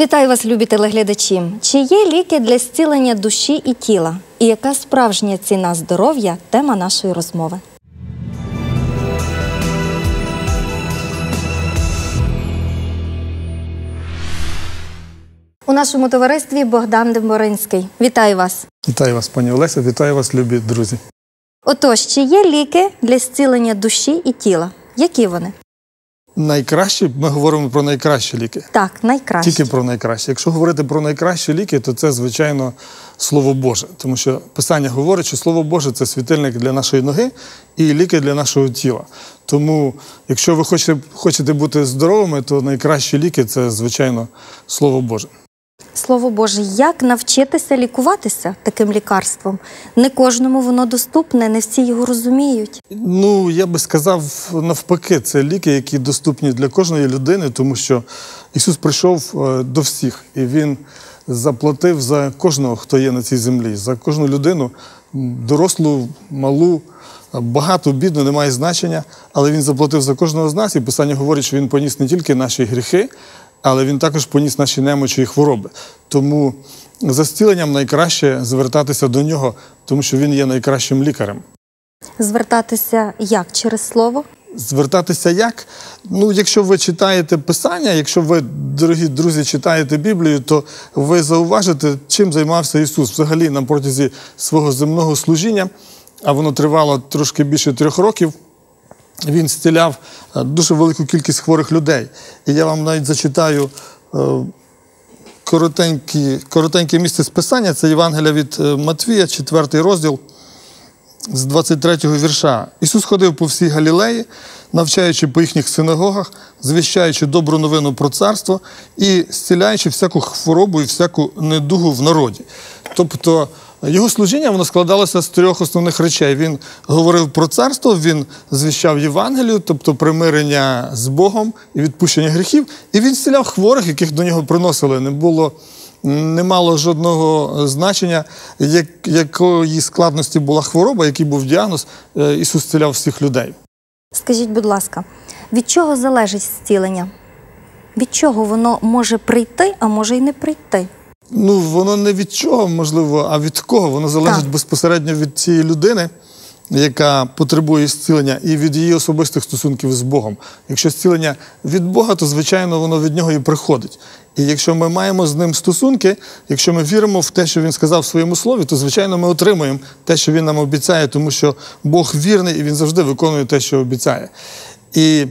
Вітаю вас, любі телеглядачі. Чи є ліки для зцілення душі і тіла? І яка справжня ціна здоров'я тема нашої розмови? У нашому товаристві Богдан Демборинський. Вітаю вас. Вітаю вас, пані Олеся, вітаю вас, любі друзі. Отож, чи є ліки для зцілення душі і тіла? Які вони? Найкращі, ми говоримо про найкращі ліки. Так, найкраще. Тільки про найкращі. Якщо говорити про найкращі ліки, то це, звичайно, Слово Боже. Тому що Писання говорить, що Слово Боже це світильник для нашої ноги і ліки для нашого тіла. Тому, якщо ви хочете, хочете бути здоровими, то найкращі ліки це, звичайно, Слово Боже. Слово Боже, як навчитися лікуватися таким лікарством? Не кожному воно доступне, не всі його розуміють. Ну, я би сказав, навпаки, це ліки, які доступні для кожної людини, тому що Ісус прийшов е, до всіх і Він заплатив за кожного, хто є на цій землі, за кожну людину, дорослу, малу, е, багату, бідну, не має значення, але Він заплатив за кожного з нас, і Писання говорить, що Він поніс не тільки наші гріхи, але Він також поніс наші немочі і хвороби. Тому за зціленням найкраще звертатися до нього, тому що він є найкращим лікарем. Звертатися як через слово? Звертатися як? Ну, якщо ви читаєте Писання, якщо ви, дорогі друзі, читаєте Біблію, то ви зауважите, чим займався Ісус взагалі на протязі свого земного служіння, а воно тривало трошки більше трьох років. Він зціляв е, дуже велику кількість хворих людей. І я вам навіть зачитаю е, коротенькі, коротеньке місце з Писання. Це Євангелія від е, Матвія, 4 розділ з 23-го вірша. Ісус ходив по всій Галілеї, навчаючи по їхніх синагогах, звіщаючи добру новину про царство і зціляючи всяку хворобу і всяку недугу в народі. Тобто його служіння воно складалося з трьох основних речей. Він говорив про царство, він звіщав Євангелію, тобто примирення з Богом і відпущення гріхів, і він зціляв хворих, яких до нього приносили. Не було не мало жодного значення, як, якої складності була хвороба, який був діагноз, е, Ісус зціляв всіх людей. Скажіть, будь ласка, від чого залежить зцілення? Від чого воно може прийти, а може й не прийти? Ну, воно не від чого, можливо, а від кого? Воно залежить Так. безпосередньо від цієї людини, яка потребує зцілення, і від її особистих стосунків з Богом. Якщо зцілення від Бога, то звичайно воно від нього і приходить. І якщо ми маємо з ним стосунки, якщо ми віримо в те, що він сказав в своєму слові, то звичайно ми отримуємо те, що він нам обіцяє, тому що Бог вірний і він завжди виконує те, що обіцяє. І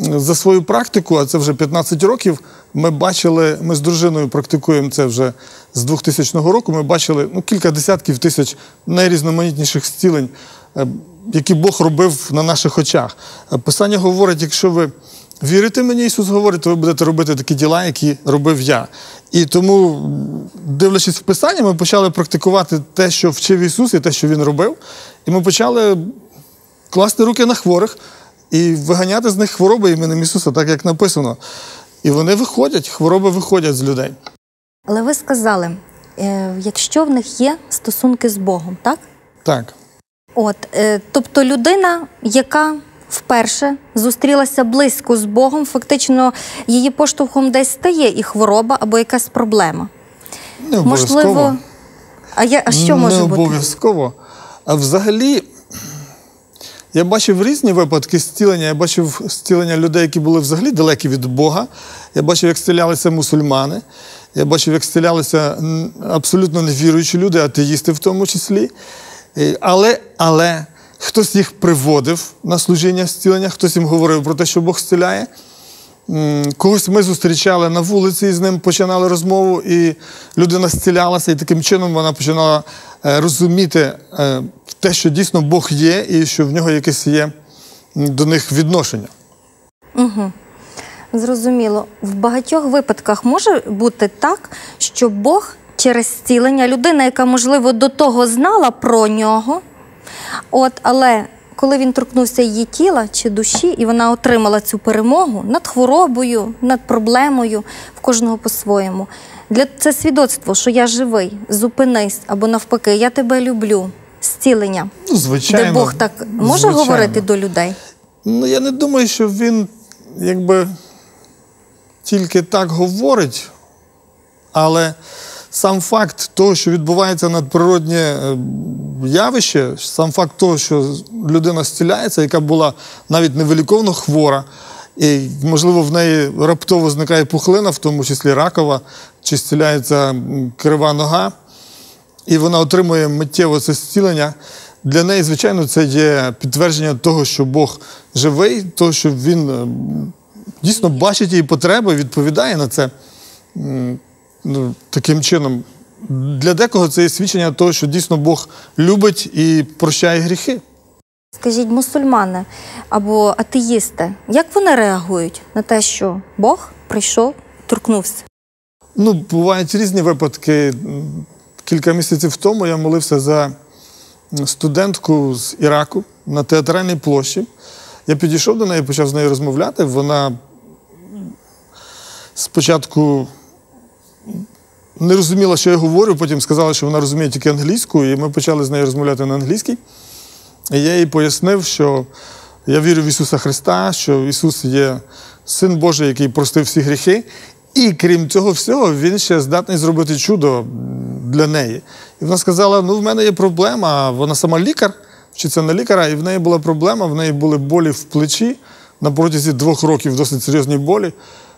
за свою практику, а це вже 15 років, ми бачили, ми з дружиною практикуємо це вже з 2000 року. Ми бачили ну, кілька десятків тисяч найрізноманітніших зцілень, е, які Бог робив на наших очах. Е, Писання говорить, якщо ви вірите мені, Ісус говорить, то ви будете робити такі діла, які робив я. І тому, дивлячись в Писання, ми почали практикувати те, що вчив Ісус, і те, що Він робив. І ми почали класти руки на хворих і виганяти з них хвороби іменем Ісуса, так як написано. І вони виходять, хвороби виходять з людей. Але ви сказали, е, якщо в них є стосунки з Богом, так? Так. От, е, тобто людина, яка вперше зустрілася близько з Богом, фактично її поштовхом десь стає і хвороба або якась проблема. Не обов'язково. Можливо, а, я, а що може не бути? обов'язково. А взагалі, я бачив різні випадки зцілення. Я бачив зцілення людей, які були взагалі далекі від Бога. Я бачив, як зцілялися мусульмани. Я бачив, як зцілялися абсолютно невіруючі люди, атеїсти в тому числі. Але, але хтось їх приводив на служіння зцілення, хтось їм говорив про те, що Бог зціляє. Когось ми зустрічали на вулиці і з ним починали розмову, і людина зцілялася, і таким чином вона починала е, розуміти е, те, що дійсно Бог є, і що в нього якесь є до них відношення. Зрозуміло. В багатьох випадках може бути так, що Бог через зцілення, людина, яка, можливо, до того знала про нього, от, але коли він торкнувся її тіла чи душі, і вона отримала цю перемогу над хворобою, над проблемою, в кожного по-своєму. Для це свідоцтво, що я живий, зупинись або навпаки, я тебе люблю. Зцілення, Ну, звичайно. де Бог так може звичайно. говорити до людей. Ну, я не думаю, що він якби тільки так говорить. Але сам факт того, що відбувається надприроднє е, явище, сам факт того, що людина зціляється, яка була навіть невеликовно хвора, і, можливо, в неї раптово зникає пухлина, в тому числі ракова, чи зціляється крива нога, і вона отримує миттєво це зцілення. Для неї, звичайно, це є підтвердження того, що Бог живий, того, що Він е, дійсно бачить її потреби, відповідає на це ну, таким чином. Для декого це є свідчення того, що дійсно Бог любить і прощає гріхи. Скажіть, мусульмани або атеїсти, як вони реагують на те, що Бог прийшов, торкнувся? Ну, бувають різні випадки. Кілька місяців тому я молився за студентку з Іраку на театральній площі. Я підійшов до неї, почав з нею розмовляти. Вона спочатку не розуміла, що я говорю, потім сказала, що вона розуміє тільки англійську, і ми почали з нею розмовляти на англійській. І я їй пояснив, що я вірю в Ісуса Христа, що Ісус є Син Божий, який простив всі гріхи. І крім цього всього, він ще здатний зробити чудо для неї. І вона сказала: ну, в мене є проблема. Вона сама лікар, вчиться на лікаря, і в неї була проблема, в неї були болі в плечі на протязі двох років досить серйозні болі,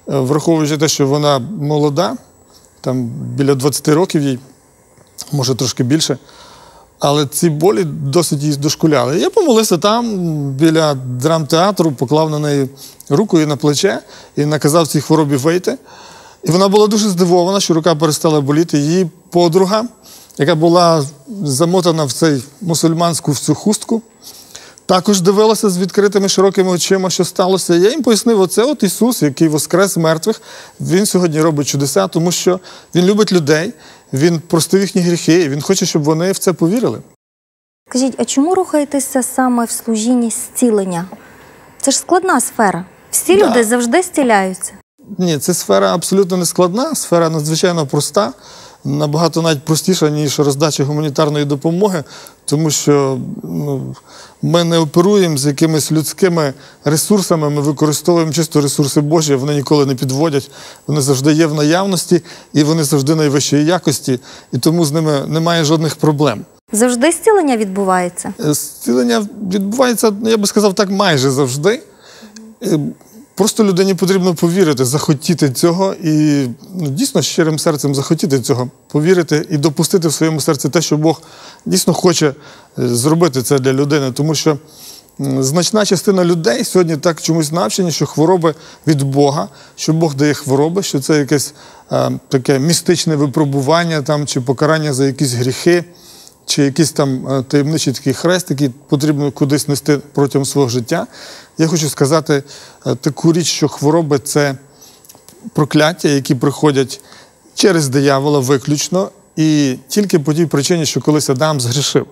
Е, враховуючи те, що вона молода, там біля 20 років їй, може трошки більше. Але ці болі досить її дошкуляли. Я помолився там, біля драмтеатру, поклав на неї руку і на плече і наказав цій хворобі вийти. І вона була дуже здивована, що рука перестала боліти. Її подруга, яка була замотана в цей мусульманську в цю хустку, також дивилася з відкритими широкими очима, що сталося. Я їм пояснив, оце от Ісус, який воскрес мертвих, Він сьогодні робить чудеса, тому що Він любить людей, Він простив їхні гріхи, Він хоче, щоб вони в це повірили. Скажіть, а чому рухаєтеся саме в служінні зцілення? Це ж складна сфера. Всі Да. люди завжди зціляються. Ні, це сфера абсолютно не складна, сфера надзвичайно проста, набагато навіть простіша, ніж роздача гуманітарної допомоги, тому що ну, ми не оперуємо з якимись людськими ресурсами, ми використовуємо чисто ресурси Божі, вони ніколи не підводять, вони завжди є в наявності і вони завжди найвищої якості, і тому з ними немає жодних проблем. Завжди зцілення відбувається. Е, Зцілення відбувається, я би сказав, так майже завжди. Просто людині потрібно повірити, захотіти цього і ну, дійсно щирим серцем захотіти цього, повірити і допустити в своєму серці те, що Бог дійсно хоче е, зробити це для людини. Тому що значна частина людей сьогодні так чомусь навчені, що хвороби від Бога, що Бог дає хвороби, що це якесь е, таке містичне випробування там, чи покарання за якісь гріхи чи якийсь там е, таємничий такий хрест, який потрібно кудись нести протягом свого життя. Я хочу сказати е, таку річ, що хвороби це прокляття, які приходять через диявола виключно, і тільки по тій причині, що колись Адам згрішив.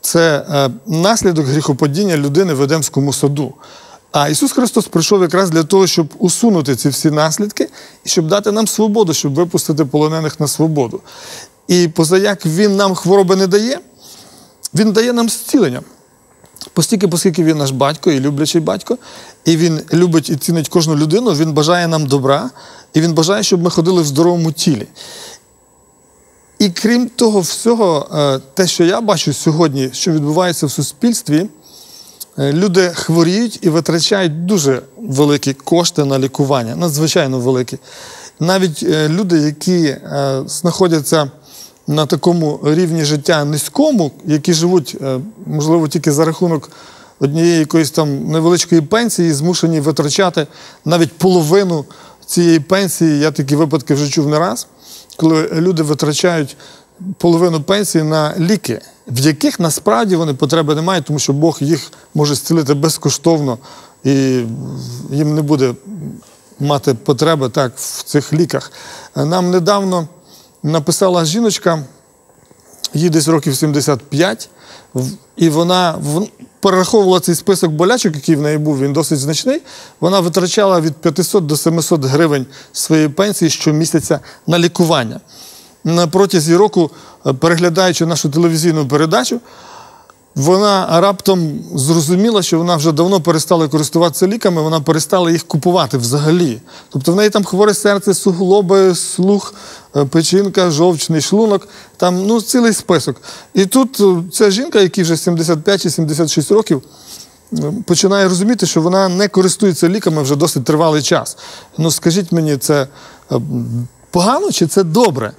Це е, наслідок гріхопадіння людини в Едемському саду. А Ісус Христос прийшов якраз для того, щоб усунути ці всі наслідки і щоб дати нам свободу, щоб випустити полонених на свободу. І позаяк Він нам хвороби не дає, Він дає нам зцілення. Постільки, оскільки він наш батько і люблячий батько, і він любить і цінить кожну людину, він бажає нам добра, і він бажає, щоб ми ходили в здоровому тілі. І крім того всього, е, те, що я бачу сьогодні, що відбувається в суспільстві, е, люди хворіють і витрачають дуже великі кошти на лікування, надзвичайно великі. Навіть е, люди, які знаходяться на такому рівні життя низькому, які живуть, е, можливо, тільки за рахунок однієї якоїсь там невеличкої пенсії, змушені витрачати навіть половину цієї пенсії. Я такі випадки вже чув не раз, коли люди витрачають половину пенсії на ліки, в яких насправді вони потреби не мають, тому що Бог їх може зцілити безкоштовно і їм не буде мати потреби так в цих ліках. Нам недавно написала жіночка, їй десь років 75, і вона перераховувала цей список болячок, який в неї був, він досить значний. Вона витрачала від 500 до 700 гривень своєї пенсії щомісяця на лікування. Протязі року, е, переглядаючи нашу телевізійну передачу, вона раптом зрозуміла, що вона вже давно перестала користуватися ліками, вона перестала їх купувати взагалі. Тобто в неї там хворе серце, суглоби, слух, е, печінка, жовчний шлунок, там ну, цілий список. І тут е, ця жінка, якій вже 75 чи 76 років, е, починає розуміти, що вона не користується ліками вже досить тривалий час. Ну скажіть мені, це погано чи це добре?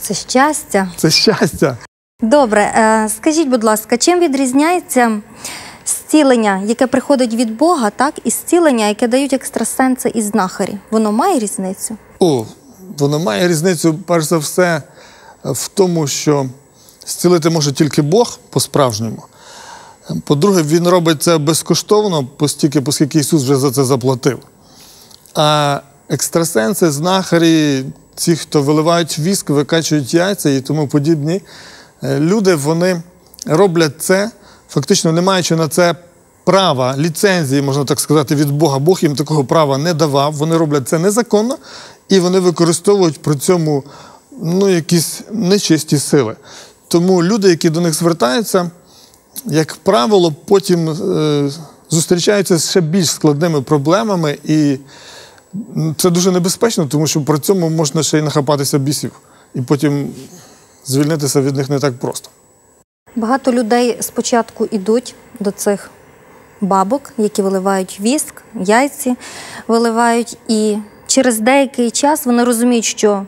Це щастя. Це щастя. Добре, е, скажіть, будь ласка, чим відрізняється зцілення, яке приходить від Бога, так, і зцілення, яке дають екстрасенси і знахарі? Воно має різницю? О, воно має різницю, перш за все, в тому, що зцілити може тільки Бог по-справжньому. По-друге, Він робить це безкоштовно, постільки, оскільки Ісус вже за це заплатив. А екстрасенси, знахарі, ті, хто виливають віск, викачують яйця і тому подібні е, люди, вони роблять це, фактично не маючи на це права, ліцензії, можна так сказати, від Бога. Бог їм такого права не давав. Вони роблять це незаконно і вони використовують при цьому ну, якісь нечисті сили. Тому люди, які до них звертаються, як правило, потім е, зустрічаються з ще більш складними проблемами, і це дуже небезпечно, тому що при цьому можна ще й нахапатися бісів, і потім звільнитися від них не так просто. Багато людей спочатку йдуть до цих бабок, які виливають віск, яйці виливають, і через деякий час вони розуміють, що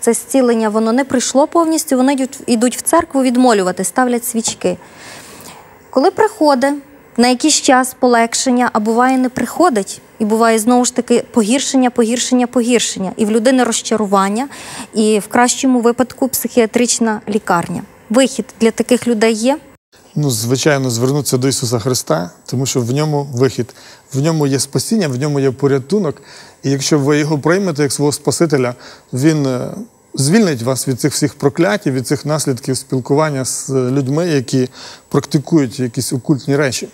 це зцілення воно не прийшло повністю, вони йдуть, в церкву відмолювати, ставлять свічки. Коли приходить на якийсь час полегшення, а буває не приходить, і буває знову ж таки погіршення, погіршення, погіршення, і в людини розчарування, і в кращому випадку психіатрична лікарня. Вихід для таких людей є. Ну, звичайно, звернутися до Ісуса Христа, тому що в ньому вихід, в ньому є спасіння, в ньому є порятунок. І якщо ви його приймете як свого Спасителя, Він е, звільнить вас від цих всіх проклятів, від цих наслідків спілкування з людьми, які практикують якісь окультні речі.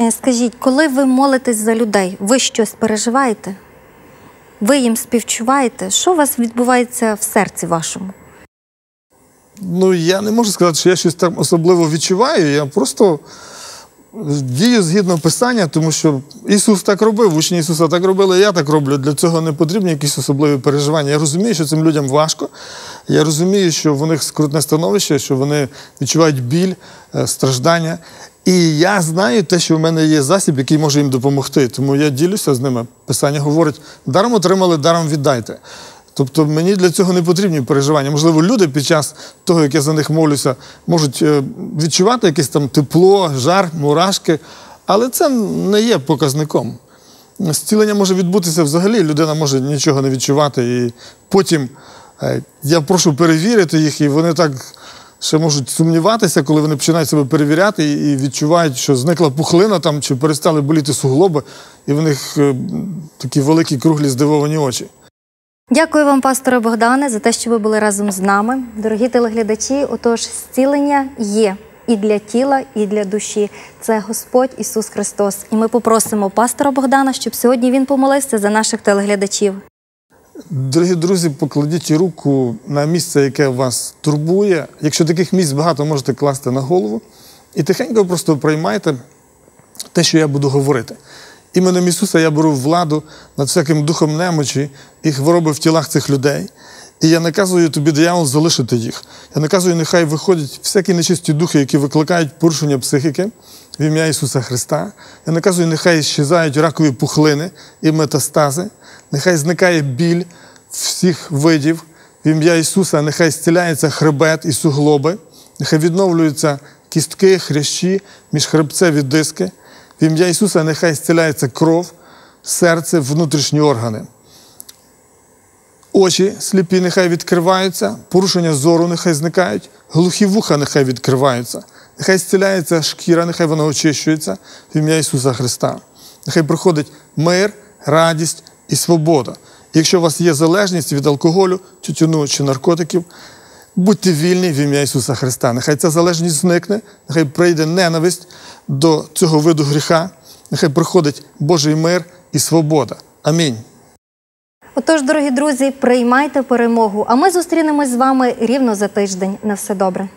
Е, Скажіть, коли ви молитесь за людей, ви щось переживаєте? Ви їм співчуваєте? Що у вас відбувається в серці вашому? Ну, я не можу сказати, що я щось там особливо відчуваю. Я просто дію згідно Писання, тому що Ісус так робив, учні Ісуса так робили, я так роблю. Для цього не потрібні якісь особливі переживання. Я розумію, що цим людям важко. Я розумію, що в них скрутне становище, що вони відчувають біль, е, страждання. І я знаю те, що в мене є засіб, який може їм допомогти. Тому я ділюся з ними. Писання говорить: даром отримали, даром віддайте. Тобто мені для цього не потрібні переживання. Можливо, люди під час того, як я за них молюся, можуть е, відчувати якесь там тепло, жар, мурашки, але це не є показником. Зцілення може відбутися взагалі, людина може нічого не відчувати. І потім е, я прошу перевірити їх, і вони так ще можуть сумніватися, коли вони починають себе перевіряти і відчувають, що зникла пухлина там чи перестали боліти суглоби, і в них е, такі великі круглі здивовані очі. Дякую вам, пасторе Богдане, за те, що ви були разом з нами. Дорогі телеглядачі, отож, зцілення є і для тіла, і для душі. Це Господь Ісус Христос. І ми попросимо пастора Богдана, щоб сьогодні він помолився за наших телеглядачів. Дорогі друзі, покладіть руку на місце, яке вас турбує. Якщо таких місць багато, можете класти на голову. І тихенько просто приймайте те, що я буду говорити. Іменем Ісуса я беру владу над всяким духом немочі і хвороби в тілах цих людей. І я наказую тобі, диявол, залишити їх. Я наказую, нехай виходять всякі нечисті духи, які викликають порушення психіки в ім'я Ісуса Христа. Я наказую, нехай щезають ракові пухлини і метастази, нехай зникає біль всіх видів в ім'я Ісуса, нехай зціляється хребет і суглоби, нехай відновлюються кістки, хрящі, міжхребцеві диски. В ім'я Ісуса нехай зціляється кров, серце, внутрішні органи. Очі сліпі нехай відкриваються, порушення зору нехай зникають, глухі вуха нехай відкриваються, нехай зціляється шкіра, нехай вона очищується в ім'я Ісуса Христа. Нехай приходить мир, радість і свобода. Якщо у вас є залежність від алкоголю, тютюну чи наркотиків, будьте вільні в ім'я Ісуса Христа. Нехай ця залежність зникне, нехай прийде ненависть до цього виду гріха, нехай приходить Божий мир і свобода. Амінь. Отож, дорогі друзі, приймайте перемогу. А ми зустрінемось з вами рівно за тиждень. На все добре.